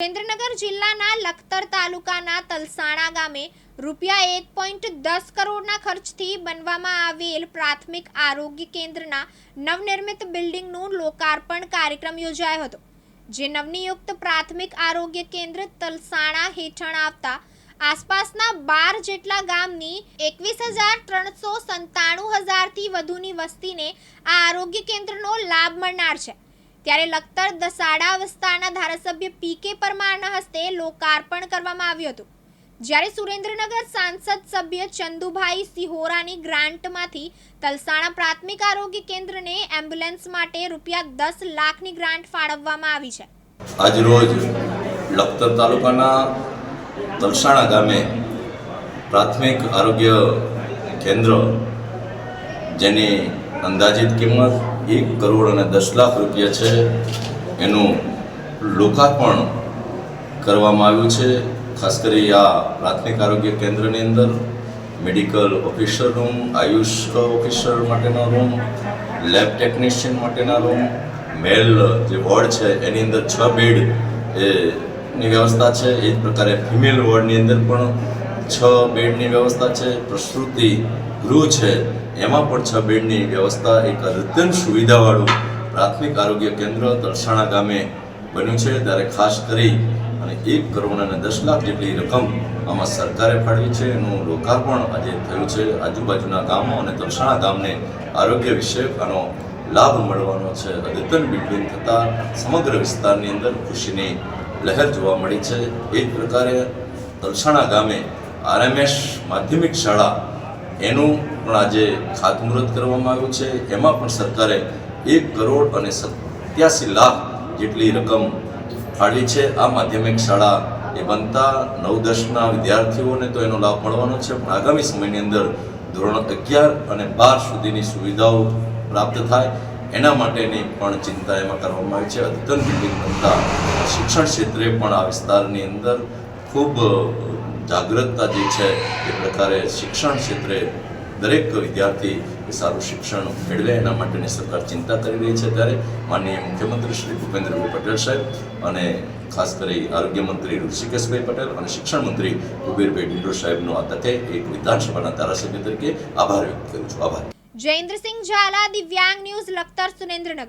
સુરેન્દ્રનગર જિલ્લાના લખતર તાલુકાના તલસાણા ગામે રૂપિયા એક પોઈન્ટ દસ કરોડના ખર્ચથી બનવામાં આવેલ પ્રાથમિક આરોગ્ય કેન્દ્રના નવનિર્મિત બિલ્ડિંગનું લોકાર્પણ કાર્યક્રમ યોજાયો હતો, જે નવનિયુક્ત પ્રાથમિક આરોગ્ય કેન્દ્ર તલસાણા હેઠળ આવતા આસપાસના બાર જેટલા ગામની એકવીસ હજાર ત્રણસો સંતાણું હજારથી વધુની વસ્તીને આ આરોગ્ય કેન્દ્રનો લાભ મળનાર છે. ત્યારે લખતર દસાડા વિસ્તારના ધારાસભ્ય પી કે પરમારના હસ્તે લોકાર્પણ કરવામાં આવ્યું હતું. જ્યારે સુરેન્દ્રનગર સાંસદ સભ્ય ચંદુભાઈ સિહોરાની ગ્રાન્ટમાંથી તલસાણા પ્રાથમિક આરોગ્ય કેન્દ્રને એમ્બ્યુલન્સ માટે રૂપિયા દસ લાખની ગ્રાન્ટ ફાળવવામાં આવી છે. આજરોજ લખતર તાલુકાના તલસાણા ગામે પ્રાથમિક આરોગ્ય કેન્દ્ર જેની અંદાજિત કિંમત એક કરોડ અને દસ લાખ રૂપિયા છે. એનું લોકાર્પણ કરવામાં આવ્યું છે. ખાસ કરી આ પ્રાથમિક આરોગ્ય કેન્દ્રની અંદર medical officer room, Ayush officer માટેનો રૂમ, લેબ ટેકનિશિયન માટેના રૂમ, મેલ જે વોર્ડ છે એની અંદર છ બેડ એ ની વ્યવસ્થા છે. એ જ પ્રકારે ફિમેલ વોર્ડની અંદર પણ છ બેડની વ્યવસ્થા છે, પ્રસૂતિ ગૃહ છે, એમાં પણ છ બેડની વ્યવસ્થા એક અદ્યતન સુવિધાવાળું પ્રાથમિક આરોગ્ય કેન્દ્ર તરસાણા ગામે બન્યું છે. ત્યારે ખાસ કરી અને એક કરોડ અને દસ લાખ જેટલી રકમ આમાં સરકારે ફાળવી છે. એનું લોકાર્પણ આજે થયું છે. આજુબાજુના ગામો અને તલસાણા ગામને આરોગ્ય વિષયક આનો લાભ મળવાનો છે. અદ્યતન બિલ્ડિંગ થતાં સમગ્ર વિસ્તારની અંદર ખુશીની લહેર જોવા મળી છે. એ જ પ્રકારે તલસાણા ગામે આરએમએસ માધ્યમિક શાળા એનું પણ આજે ખાતમુહૂર્ત કરવામાં આવ્યું છે. એમાં પણ સરકારે એક કરોડ અને સત્યાસી લાખ જેટલી રકમ ફાળવી છે. આ માધ્યમિક શાળા એ બનતા નવ દસના વિદ્યાર્થીઓને તો એનો લાભ મળવાનો છે, પણ આગામી સમયની અંદર ધોરણ અગિયાર અને બાર સુધીની સુવિધાઓ પ્રાપ્ત થાય. એના માટેની પણ ચિંતા એમાં કરવામાં આવી છે. અદ્યતન બિલ્ડિંગ બનતા શિક્ષણ ક્ષેત્રે પણ આ વિસ્તારની અંદર ખૂબ જાગૃતતા જે છે, એ પ્રકારે શિક્ષણ ક્ષેત્રે દરેક વિદ્યાર્થી એ સારું શિક્ષણ મેળવે. એના માટેની સરકાર ચિંતા કરી રહી છે ત્યારે માનનીય મુખ્યમંત્રી શ્રી ભૂપેન્દ્રભાઈ પટેલ સાહેબ અને ખાસ કરી આરોગ્ય મંત્રી ઋષિકેશભાઈ પટેલ અને શિક્ષણ મંત્રી કુબેરભાઈ ડિંડો સાહેબનો આ તકે એક વિધાનસભાના ધારાસભ્ય તરીકે આભાર વ્યક્ત કરું છું. આભાર. જયેન્દ્રસિંહ ઝાલા, દિવ્યાંગ ન્યૂઝ, લખતર, સુરેન્દ્રનગર.